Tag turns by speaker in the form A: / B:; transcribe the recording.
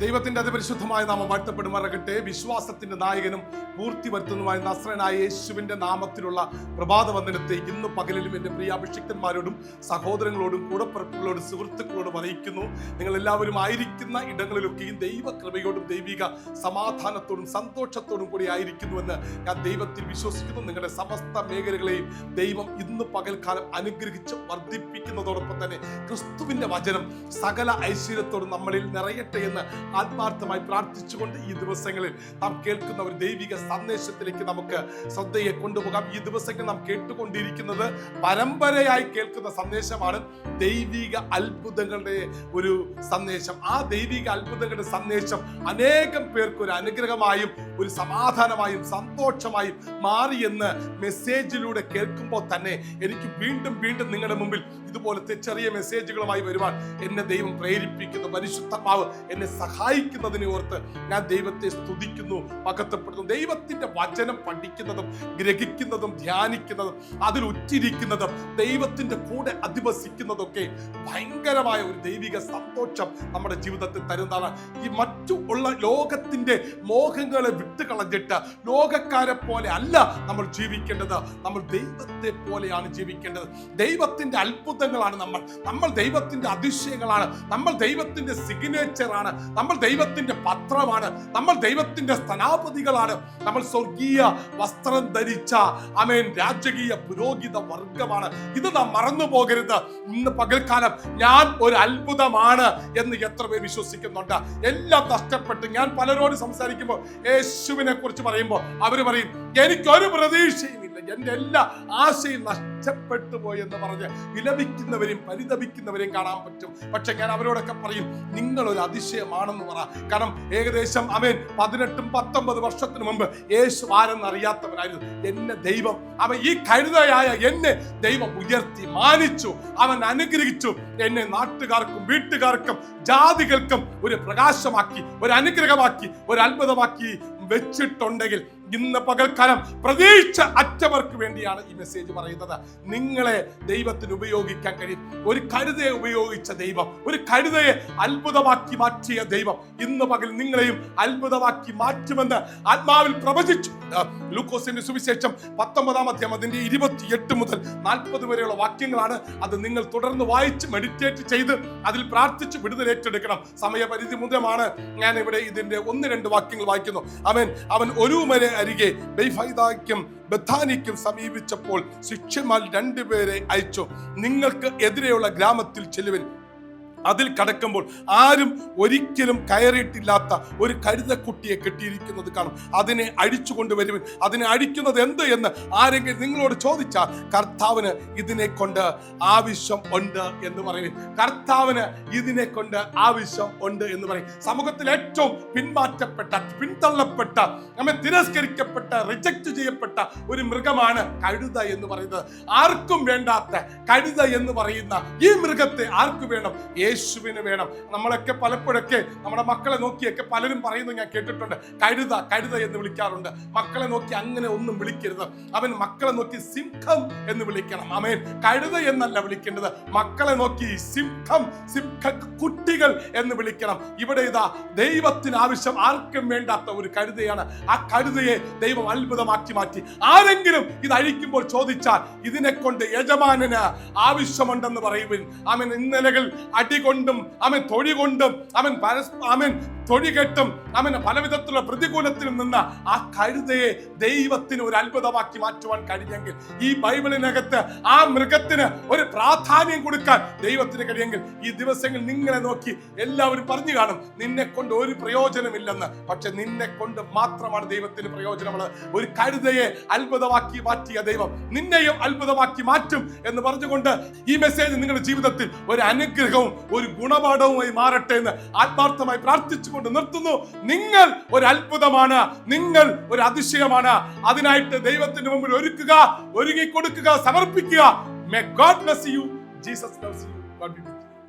A: ദൈവത്തിന്റെ അതിപരിശുദ്ധമായ നാമം വാഴ്ത്തപ്പെടുമാറാകട്ടെ വിശ്വാസത്തിന്റെ നായകനും പൂർത്തി വരുത്തുന്നതുമായ നസ്രനായ യേശുവിന്റെ നാമത്തിലുള്ള പ്രഭാത വന്ദനത്തെ ഇന്ന് പകലിലും എന്റെ പ്രിയ അഭിഷിക്തന്മാരോടും സഹോദരങ്ങളോടും കൂടപ്പുറപ്പുകളോടും സുഹൃത്തുക്കളോടും അറിയിക്കുന്നു. നിങ്ങൾ എല്ലാവരും ആയിരിക്കുന്ന ഇടങ്ങളിലൊക്കെയും ദൈവകൃപയോടും ദൈവിക സമാധാനത്തോടും സന്തോഷത്തോടും കൂടി ആയിരിക്കുന്നുവെന്ന് ഞാൻ ദൈവത്തിൽ വിശ്വസിക്കുന്നു. നിങ്ങളുടെ സമസ്ത മേഖലകളെയും ദൈവം ഇന്ന് പകൽക്കാലം അനുഗ്രഹിച്ച് വർദ്ധിപ്പിക്കുന്നതോടൊപ്പം തന്നെ ക്രിസ്തുവിന്റെ വചനം സകല ഐശ്വര്യത്തോടും നമ്മളിൽ നിറയട്ടെ എന്ന് ആത്മാർത്ഥമായി പ്രാർത്ഥിച്ചുകൊണ്ട് ഈ ദിവസങ്ങളിൽ നാം കേൾക്കുന്ന ഒരു ദൈവിക സന്ദേശത്തിലേക്ക് നമുക്ക് ശ്രദ്ധയെ കൊണ്ടുപോകാം. ഈ ദിവസങ്ങൾ നാം കേട്ടുകൊണ്ടിരിക്കുന്നത് പരമ്പരയായി കേൾക്കുന്ന സന്ദേശമാണ് ദൈവിക അത്ഭുതങ്ങളുടെ ഒരു സന്ദേശം. ആ ദൈവിക അത്ഭുതങ്ങളുടെ സന്ദേശം അനേകം പേർക്ക് ഒരു അനുഗ്രഹമായും ഒരു സമാധാനമായും സന്തോഷമായും മാറിയെന്ന് മെസ്സേജിലൂടെ കേൾക്കുമ്പോൾ തന്നെ എനിക്ക് വീണ്ടും വീണ്ടും നിങ്ങളുടെ മുമ്പിൽ ഇതുപോലത്തെ ചെറിയ മെസ്സേജുകളുമായി വരുവാൻ എന്നെ ദൈവം പ്രേരിപ്പിക്കുന്നു. പരിശുദ്ധമാവ് എന്നെ സഹായിക്കുന്നതിനെ ഓർത്ത് ഞാൻ ദൈവത്തെ സ്തുതിക്കുന്നു മകത്തപ്പെടുന്നു ദൈവത്തിന്റെ വചനം പഠിക്കുന്നതും ഗ്രഹിക്കുന്നതും ധ്യാനിക്കുന്നതും അതിൽ ഉറ്റിരിക്കുന്നതും ദൈവത്തിന്റെ കൂടെ അധിവസിക്കുന്നതൊക്കെ ഭയങ്കരമായ ഒരു ദൈവിക സന്തോഷം നമ്മുടെ ജീവിതത്തിൽ തരുന്നതാണ്. ഈ മറ്റു ഉള്ള ലോകത്തിന്റെ മോഹങ്ങളെ വിട്ടുകളഞ്ഞിട്ട് ലോകക്കാരെ പോലെ അല്ല നമ്മൾ ജീവിക്കേണ്ടത്. നമ്മൾ ദൈവത്തെ പോലെയാണ് ജീവിക്കേണ്ടത്. ദൈവത്തിന്റെ അത്ഭുതങ്ങളാണ് നമ്മൾ. നമ്മൾ ദൈവത്തിന്റെ അതിശയങ്ങളാണ്. നമ്മൾ ദൈവത്തിന്റെ സിഗ്നേച്ചർ ആണ്. നമ്മൾ ദൈവത്തിന്റെ പത്രമാണ്. നമ്മൾ ദൈവത്തിന്റെ സ്ഥാനാപതികളാണ് നമ്മൾ സ്വർഗീയ വസ്ത്രം ധരിച്ച അമേൻ രാജകീയ പുരോഹിത വർഗമാണ്. ഇത് നാം മറന്നു പോകരുത്. ഇന്ന് പകൽക്കാലം ഞാൻ ഒരു അത്ഭുതമാണ് എന്ന് എത്ര പേർ വിശ്വസിക്കുന്നുണ്ട്. എല്ലാം നഷ്ടപ്പെട്ട് ഞാൻ പലരോട് സംസാരിക്കുമ്പോൾ യേശുവിനെ കുറിച്ച് പറയുമ്പോൾ അവർ പറയും എനിക്കൊരു പ്രതീക്ഷയുമില്ല എന്റെ എല്ലാ ആശയും നഷ്ടപ്പെട്ടു പോയെന്ന് പറഞ്ഞ് വിലപിക്കുന്നവരെയും പരിതപിക്കുന്നവരെയും കാണാൻ പറ്റും. പക്ഷെ ഞാൻ അവരോടൊക്കെ പറയും നിങ്ങൾ ഒരു അതിശയമാണെന്ന് പറ. കാരണം ഏകദേശം അമേൻ പതിനെട്ടും പത്തൊമ്പത് വർഷത്തിന് മുമ്പ് യേശു ആരെന്ന് അറിയാത്തവനായിരുന്നു എന്നെ ദൈവം അവൻ ഈ കരുതയായ എന്നെ ദൈവം ഉയർത്തി മാനിച്ചു. അവൻ അനുഗ്രഹിച്ചു. എന്നെ നാട്ടുകാർക്കും വീട്ടുകാർക്കും ജാതികൾക്കും ഒരു പ്രകാശമാക്കി ഒരു അനുഗ്രഹമാക്കി ഒരു അത്ഭുതമാക്കി വെച്ചിട്ടുണ്ടെങ്കിൽ ഇന്ന് പകൽക്കാലം പ്രതീക്ഷ അറ്റവർക്ക് വേണ്ടിയാണ് ഈ മെസ്സേജ് പറയുന്നത്. നിങ്ങളെ ദൈവത്തിന് ഉപയോഗിക്കാൻ കഴിയും. ഒരു കരുതയെ ഉപയോഗിച്ച ദൈവം ഒരു കരുതയെ അത്ഭുതമാക്കി മാറ്റിയ ദൈവം ഇന്ന് പകൽ നിങ്ങളെയും അത്ഭുതമാക്കി മാറ്റുമെന്ന് ആത്മാവിൽ പ്രവചിച്ചു. ലൂക്കോസിന്റെ സുവിശേഷം പത്തൊമ്പതാം അധ്യായം അതിന്റെ ഇരുപത്തി എട്ട് മുതൽ നാൽപ്പത് വരെയുള്ള വാക്യങ്ങളാണ് അത് നിങ്ങൾ തുടർന്ന് വായിച്ച് മെഡിറ്റേറ്റ് ചെയ്ത് അതിൽ പ്രാർത്ഥിച്ച് വിടുതൽ ഏറ്റെടുക്കണം. സമയപരിധി മുതലാണ് ഞാൻ ഇവിടെ ഇതിന്റെ ഒന്ന് രണ്ട് വാക്യങ്ങൾ വായിക്കുന്നു. അവൻ അവൻ ഒരു വരെ അരികെ ബൈഫൈദാക്കും ബഥാനിക്കും സമീപിച്ചപ്പോൾ ശിഷ്യന്മാർ രണ്ടുപേരെ അയച്ചു. നിങ്ങൾക്ക് എതിരെയുള്ള ഗ്രാമത്തിൽ ചെല്ലുവൻ. അതിൽ കടക്കുമ്പോൾ ആരും ഒരിക്കലും കയറിയിട്ടില്ലാത്ത ഒരു കരുതക്കുട്ടിയെ കെട്ടിയിരിക്കുന്നത് കാണും. അതിനെ അഴിച്ചു കൊണ്ടുവരുവൻ. അതിനെ അടിക്കുന്നത് എന്ത് എന്ന് ആരെങ്കിലും നിങ്ങളോട് ചോദിച്ചാൽ കർത്താവിന് ഇതിനെ കൊണ്ട് ആവശ്യം ഉണ്ട് എന്ന് പറയും കർത്താവിന് ഇതിനെ കൊണ്ട് ആവശ്യം ഉണ്ട് എന്ന് പറയും സമൂഹത്തിൽ ഏറ്റവും പിന്മാറ്റപ്പെട്ട പിന്തള്ളപ്പെട്ട നമ്മെ തിരസ്കരിക്കപ്പെട്ട റിജക്ട് ചെയ്യപ്പെട്ട ഒരു മൃഗമാണ് കഴുത എന്ന് പറയുന്നത്. ആർക്കും വേണ്ടാത്ത കഴുത എന്ന് പറയുന്ന ഈ മൃഗത്തെ ആർക്ക് വേണം? യേശുവിന് വേണം. നമ്മളൊക്കെ പലപ്പോഴൊക്കെ നമ്മുടെ മക്കളെ നോക്കിയൊക്കെ പലരും പറയുന്നത് ഞാൻ കേട്ടിട്ടുണ്ട്. കഴുത കഴുത എന്ന് വിളിക്കാറുണ്ട്. മക്കളെ നോക്കി അങ്ങനെ ഒന്നും വിളിക്കരുത്. അവൻ മക്കളെ നോക്കി സിംഹം എന്ന് വിളിക്കണം. അവൻ കഴുത എന്നല്ല വിളിക്കേണ്ടത്. മക്കളെ നോക്കി സിംഹം സിംഹ കുട്ടികൾ എന്ന് വിളിക്കണം. ഇവിടെ ഇതാ ദൈവത്തിന് ആവശ്യം ആർക്കും വേണ്ടാത്ത ഒരു കഴുതയാണ്. ആ കഴുതയെ ദൈവം അത്ഭുതമാക്കി മാറ്റി. ആരെങ്കിലും ഇത് അഴിക്കുമ്പോൾ ചോദിച്ചാൽ ഇതിനെ കൊണ്ട് യജമാനന് ആവശ്യമുണ്ടെന്ന് പറയുവിൻ. അവൻ ഇന്നലകൾ അടികൊണ്ടും അവൻ തൊഴി കൊണ്ടും അവൻ പരസ് അവൻ തൊഴി കെട്ടും. അവന് പലവിധത്തിലുള്ള പ്രതികൂലത്തിലും നിന്ന് ആ കഴുതയെ ദൈവത്തിന് ഒരു അത്ഭുതമാക്കി മാറ്റുവാൻ കഴിഞ്ഞെങ്കിൽ ഈ ബൈബിളിനകത്ത് ആ മൃഗത്തിന് ഒരു പ്രാധാന്യം കൊടുക്കാൻ ദൈവത്തിന് കഴിയെങ്കിൽ ഈ ദിവസങ്ങൾ നിങ്ങളെ നോക്കി എല്ലാവരും പറഞ്ഞു കാണും. നിന്നെ കൊണ്ട് ഒരു പ്രയോജനമില്ലെന്ന്. പക്ഷെ നിന്നെ കൊണ്ട് മാത്രമാണ് ദൈവത്തിന് പ്രയോജനമുള്ളത്. ഒരു കഴുതയെ അത്ഭുതമാക്കി മാറ്റിയ ദൈവം നിന്നെയും അത്ഭുതമാക്കി മാറ്റും എന്ന് പറഞ്ഞുകൊണ്ട് ഈ മെസ്സേജ് നിങ്ങളുടെ ജീവിതത്തിൽ ഒരു അനുഗ്രഹവും ഒരു ഗുണപാഠവുമായി മാറട്ടെ എന്ന് ആത്മാർത്ഥമായി പ്രാർത്ഥിച്ചുകൊണ്ട് നിർത്തുന്നു. നിങ്ങൾ ഒരു അത്ഭുതമാണ് നിങ്ങൾ ഒരു അതിശയമാണ് അതിനായിട്ട് ദൈവത്തിന്റെ മുമ്പിൽ ഒരുക്കുക ഒരുങ്ങി കൊടുക്കുക സമർപ്പിക്കുക. May God bless you Jesus loves you. God be with you.